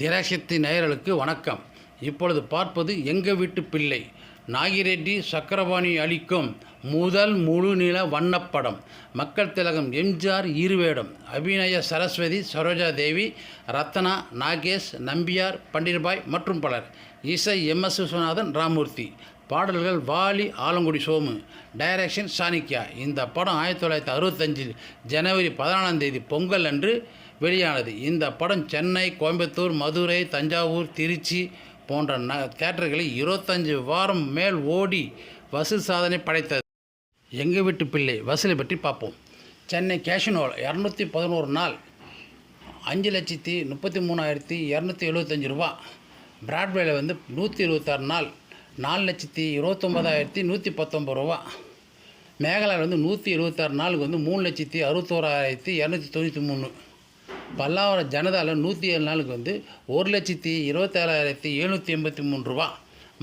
திராட்சத்தி நேயர்களுக்கு வணக்கம். இப்பொழுது பார்ப்பது எங்கள் வீட்டு பிள்ளை. நாகிரெட்டி சக்கரபாணி அளிக்கும் முதல் முழுநில வண்ணப்படம். மக்கள் திலகம் எம்ஜிஆர் இருவேடம். அபிநய சரஸ்வதி சரோஜா தேவி ரத்னா நாகேஷ் நம்பியார் பண்டிர்பாய் மற்றும் பலர். இசை எம் எஸ் விஸ்வநாதன் ராமூர்த்தி. பாடல்கள் வாலி ஆலங்குடி சோமு. டைரக்ஷன் சாணிக்கியா இந்த படம் ஆயிரத்தி தொள்ளாயிரத்தி அறுபத்தஞ்சில் ஜனவரி பதினாலாம் தேதி பொங்கல் அன்று வெளியானது. இந்த படம் சென்னை கோயம்புத்தூர் மதுரை தஞ்சாவூர் திருச்சி போன்ற ந தேட்டர்களில் இருபத்தஞ்சு வாரம் மேல் ஓடி வசூல் சாதனை படைத்தது. எங்கள் வீட்டு பிள்ளை வசூலை பற்றி பார்ப்போம். சென்னை கேஷனோல் இரநூத்தி பதினோரு நாள் அஞ்சு லட்சத்தி முப்பத்தி மூணாயிரத்தி இரநூத்தி எழுபத்தஞ்சி ரூபா. பிராட்வேல வந்து நூற்றி இருபத்தாறு நாள் நாலு லட்சத்தி இருபத்தொம்பதாயிரத்தி நூற்றி பத்தொம்பது ரூபா. மேகாலயாவில் வந்து நூற்றி எழுபத்தாறு நாளுக்கு வந்து மூணு லட்சத்தி அறுபத்தோராயிரத்தி இரநூத்தி தொண்ணூற்றி மூணு. பல்லாவரம் ஜனதாவில் நூற்றி ஏழு நாளுக்கு வந்து ஒரு லட்சத்தி இருபத்தேழாயிரத்தி எழுநூற்றி எண்பத்தி மூணு ரூபா.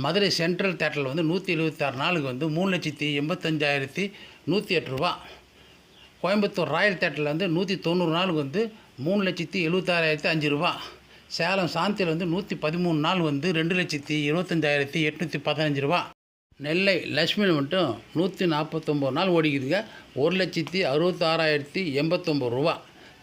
மதுரை சென்ட்ரல் தேட்டரில் வந்து நூற்றி எழுபத்தாறு நாளுக்கு வந்து மூணு லட்சத்தி எண்பத்தஞ்சாயிரத்தி நூற்றி எட்டு ரூபா. கோயம்புத்தூர் ராயல் தேட்டரில் வந்து நூற்றி தொண்ணூறு நாளுக்கு வந்து மூணு லட்சத்தி எழுபத்தாறாயிரத்தி அஞ்சு ரூபா. சேலம் சாந்தியில் வந்து நூற்றி பதிமூணு நாள் வந்து ரெண்டு லட்சத்தி இருபத்தஞ்சாயிரத்தி எட்நூற்றி பதினஞ்சு ரூபா. நெல்லை லக்ஷ்மியில் மட்டும் நூற்றி நாற்பத்தொம்போது நாள் ஓடிக்குதுங்க. ஒரு லட்சத்தி அறுபத்தாறாயிரத்தி எண்பத்தொம்போது ரூபா.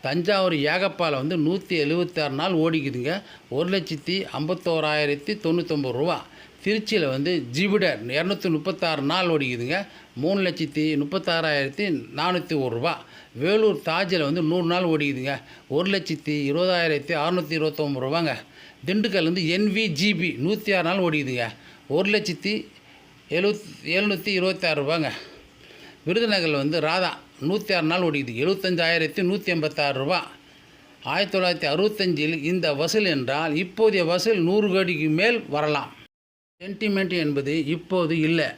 தஞ்சாவூர் ஏகப்பால் வந்து நூற்றி எழுபத்தாறு நாள் ஓடிக்குதுங்க. ஒரு லட்சத்தி ஐம்பத்தோராயிரத்தி தொண்ணூத்தொம்பது ரூபா. திருச்சியில் வந்து ஜிபிடர் இரநூத்தி முப்பத்தாறு நாள் ஓடிக்குதுங்க. மூணு லட்சத்தி முப்பத்தாறாயிரத்தி நானூற்றி ஒரு ரூபா. வேலூர் தாஜில் வந்து நூறு நாள் ஓடிக்குதுங்க. ஒரு லட்சத்தி இருபதாயிரத்தி அறநூற்றி இருபத்தொம்பது ரூபாங்க. திண்டுக்கல் வந்து என்விஜிபி நூற்றி ஆறு நாள் ஓடிக்குதுங்க. ஒரு லட்சத்தி எழுநூத்தி எழுநூற்றி இருபத்தாறு ரூபாங்க. விருதுநகரில் வந்து ராதா நூற்றி ஆறு நாள் ஓடிக்குது எழுபத்தஞ்சாயிரத்தி நூற்றி எண்பத்தாறு ரூபா. ஆயிரத்தி தொள்ளாயிரத்தி அறுபத்தஞ்சில் இந்த வசூல் என்றால் இப்போதைய வசூல் நூறு கோடிக்கு மேல் வரலாம். சென்டிமெண்ட் என்பது இப்போது இல்லை.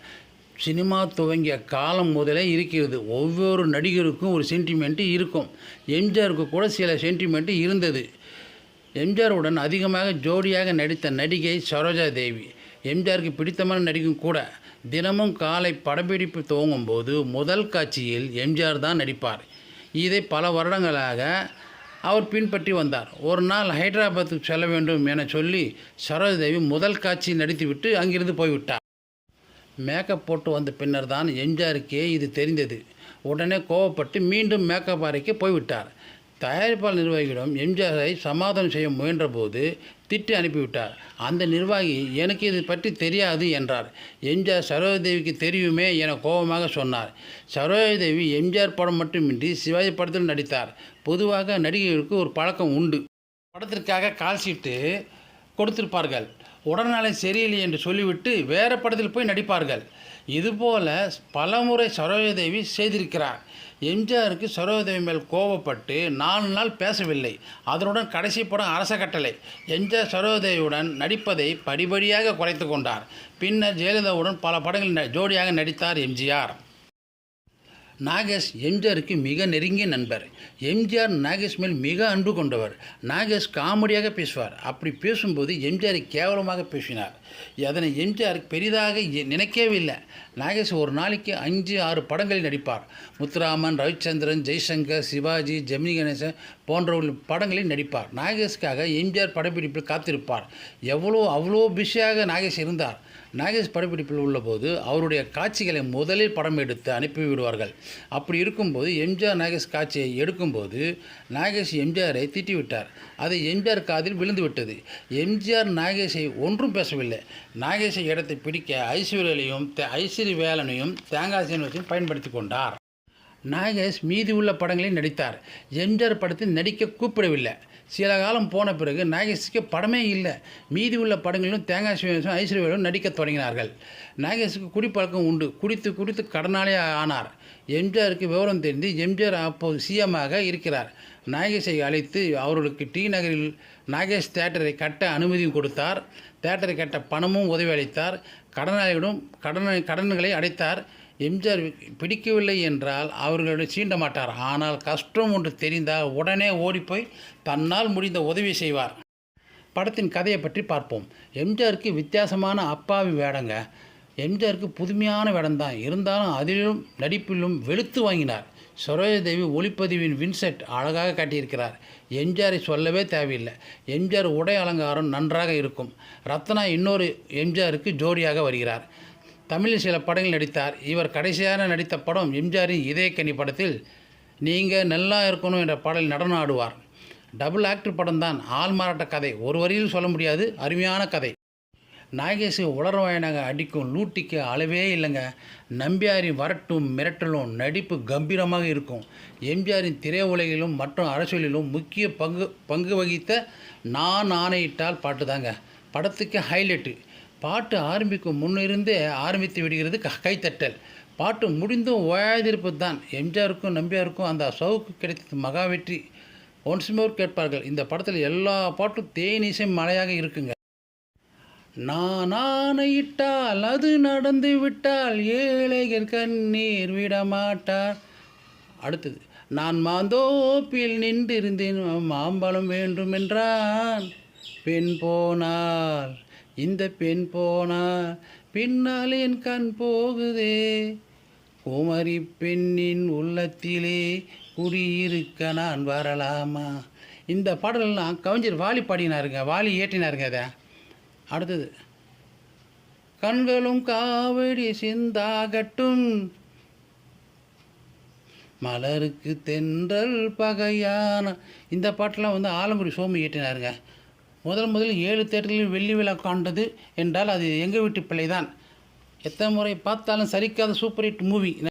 சினிமா துவங்கிய காலம் முதலே இருக்கிறது. ஒவ்வொரு நடிகருக்கும் ஒரு சென்டிமெண்ட்டு இருக்கும். எம்ஜிஆருக்கு கூட சில சென்டிமெண்ட்டு இருந்தது. எம்ஜிஆருடன் அதிகமாக ஜோடியாக நடித்த நடிகை சரோஜா தேவி எம்ஜிஆருக்கு பிடித்தமான நடிகும் கூட. தினமும் காலை படப்பிடிப்பு துவங்கும் போது முதல் காட்சியில் எம்ஜிஆர் தான் நடிப்பார். இதை பல வருடங்களாக அவர் பின்பற்றி வந்தார். ஒரு நாள் ஹைதராபாத்துக்கு செல்ல வேண்டும் என சொல்லி சரோஜதேவி முதல் காட்சி நடித்துவிட்டு அங்கிருந்து போய்விட்டார். மேக்கப் போட்டு வந்த பின்னர் தான் எம்ஜிஆருக்கே இது தெரிந்தது. உடனே கோவப்பட்டு மீண்டும் மேக்கப் அறைக்கு போய்விட்டார். தயாரிப்பாளர் நிர்வாகியிடம் எம்ஜிஆரை சமாதானம் செய்ய முயன்றபோது திட்டி அனுப்பிவிட்டார். அந்த நிர்வாகி எனக்கு இது பற்றி தெரியாது என்றார். எம்ஜிஆர் சரோஜதேவிக்கு தெரியுமே என கோபமாக சொன்னார். சரோஜதேவி எம்ஜிஆர் படம் மட்டுமின்றி சிவாஜி படத்தில் நடித்தார். பொதுவாக நடிகைகளுக்கு ஒரு பழக்கம் உண்டு. படத்திற்காக கால் சீட்டு கொடுத்திருப்பார்கள். உடல்நலம் சரியில்லை என்று சொல்லிவிட்டு வேறு படத்தில் போய் நடிப்பார்கள். இதுபோல் பலமுறை சரோஜதேவி செய்திருக்கிறார். எம்ஜிஆருக்கு சரோஜதேவி மேல் கோபப்பட்டு நாலு நாள் பேசவில்லை. அதனுடன் கடைசி படம் அரச கட்டளை. எம்ஜிஆர் சரோஜதேவியுடன் நடிப்பதை படிப்படியாக குறைத்து கொண்டார். பின்னர் ஜெயலலிதாவுடன் பல படங்களில் ந- ஜோடியாக நடித்தார் எம்ஜிஆர். நாகேஷ் எம்ஜிஆருக்கு மிக நெருங்கிய நண்பர். எம்ஜிஆர் நாகேஷ் மேல் மிக அன்பு கொண்டவர். நாகேஷ் காமெடியாக பேசுவார். அப்படி பேசும்போது எம்ஜிஆரை கேவலமாக பேசினார். அதனை எம்ஜிஆர் பெரிதாக எ- நினைக்கவே இல்லை நாகேஷ் ஒரு நாளைக்கு அஞ்சு ஆறு படங்களில் நடிப்பார். முத்துராமன் ரவிச்சந்திரன் ஜெய்சங்கர் சிவாஜி ஜெமினி கணேசன் போன்றவர்கள் படங்களில் நடிப்பார். நாகேஷ்காக எம்ஜிஆர் படப்பிடிப்பில் காத்திருப்பார். எவ்வளோ அவ்வளோ பிஸியாக நாகேஷ் இருந்தார். நாகேஷ் படப்பிடிப்பில் உள்ளபோது அவருடைய காட்சிகளை முதலில் படம் எடுத்து அனுப்பிவிடுவார்கள் அப்படி இருக்கும்போது எம்ஜிஆர் நாகேஷ் காட்சியை எடுக்கும்போது நாகேஷ் எம்ஜிஆரை திட்டிவிட்டார். அது எம்ஜிஆர் காதில் விழுந்து விட்டது. எம்ஜிஆர் நாகேஷை ஒன்றும் பேசவில்லை. நாகேஷை இடத்தை பிடிக்க ஐஸ்வர்யலையும் ஐஸ்வரி வேலனையும் தேங்காய் சீனிவாசையும் பயன்படுத்தி கொண்டார். நாகேஷ் மீதி உள்ள படங்களில் நடித்தார். எம்ஜிஆர் படத்தில் நடிக்க கூப்பிடவில்லை. சில காலம் போன பிறகு நாகேஷுக்கு படமே இல்லை. மீதி உள்ள படங்களிலும் தேங்காய் சிவனும் ஐஸ்வர்யாவும் நடிக்க தொடங்கினார்கள். நாகேஷுக்கு குடிப்பழக்கம் உண்டு. குடித்து குடித்து கடனாலே ஆனார். எம்ஜிஆருக்கு விவரம் தெரிந்து எம்ஜிஆர் அப்போது சிஎம்மாக இருக்கிறார். நாகேஷை அழைத்து அவர்களுக்கு டி நகரில் நாகேஷ் தேட்டரை கட்ட அனுமதியும் கொடுத்தார். தேட்டரை கட்ட பணமும் உதவி அளித்தார். கடனாளிகளும் கடன் கடன்களை அடைத்தார். எம்ஜிஆர் பிடிக்கவில்லை என்றால் அவர்களிடம் சீண்ட மாட்டார். ஆனால் கஷ்டம் ஒன்று தெரிந்தால் உடனே ஓடிப்போய் தன்னால் முடிந்த உதவி செய்வார். படத்தின் கதையை பற்றி பார்ப்போம். எம்ஜிஆருக்கு வித்தியாசமான அப்பாவி வேடங்க. எம்ஜிஆருக்கு புதுமையான வேடம் தான் இருந்தாலும் அதிலும் நடிப்பிலும் வெளுத்து வாங்கினார். சரோஜதேவி ஒளிப்பதிவின் வின்செட் அழகாக காட்டியிருக்கிறார். எம்ஜிஆரை சொல்லவே தேவையில்லை. எம்ஜிஆர் உடை அலங்காரம் நன்றாக இருக்கும். ரத்னா இன்னொரு எம்ஜிஆருக்கு ஜோடியாக வருகிறார். தமிழில் சில படங்கள் நடித்தார். இவர் கடைசியாக நடித்த படம் எம்ஜிஆரின் இதயக்கனி படத்தில் நீங்கள் நல்லா இருக்கணும் என்ற பாடல் நடனம் ஆடுவார் டபுள் ஆக்டர் படம் தான் ஆள் மாறாட்ட கதை. ஒரு வரியில் சொல்ல முடியாது அருமையான கதை. நாகேஷை உலரவாயனாக அடிக்கும் லூட்டிக்கு அளவே இல்லைங்க. நம்பியாரின் வரட்டும் மிரட்டலும் நடிப்பு கம்பீரமாக இருக்கும். எம்ஜிஆரின் திரையுலகிலும் மற்றும் அரசியலிலும் முக்கிய பங்கு பங்கு வகித்த நான் ஆணையிட்டால் பாட்டு தாங்க படத்துக்கு ஹைலைட்டு. பாட்டு ஆரம்பிக்கும் முன்னிருந்தே ஆரம்பித்து விடுகிறது க- கைத்தட்டல். பாட்டு முடிந்தும் ஓயாதிருப்பது தான். எம்ஜிஆருக்கும் நம்பியாருக்கும் அந்த சவுக்கு கிடைத்தது மகா வெற்றி. ஒன்ஸ் மோர் கேட்பார்கள் இந்த படத்தில் எல்லா பாட்டும் தேனிசை மழையாக இருக்குங்க. நான் ஆணையிட்டால் அது நடந்து விட்டால் ஏழைகள் கண்ணீர் விடமாட்டார். அடுத்தது நான் மாந்தோப்பில் நின்றிருந்தேன் மாம்பழம் வேண்டுமென்றான் பெண் போனால் இந்த பெண் போனால் பின்னால் என் கண் போகுதே. குமரி பெண்ணின் உள்ளத்திலே குடியிருக்க நான் வரலாமா? இந்த பாடலெல்லாம் கவிஞர் வாலி பாடினாருங்க வாலி ஏற்றினாருங்க அதை. அடுத்தது கண்களும் காவடி சிந்தாகட்டும். மலருக்கு தென்றல் பகையான இந்த பாட்டெலாம் வந்து ஆலங்குடி சோமு இயற்றினாருங்க முதல் முதலில் ஏழு தேட்டரில் வெள்ளி விழா காண்டது என்றால் அது எங்கள் வீட்டு பிள்ளை தான் எத்தனை முறை பார்த்தாலும் சரிக்காத சூப்பர் ஹிட் மூவி.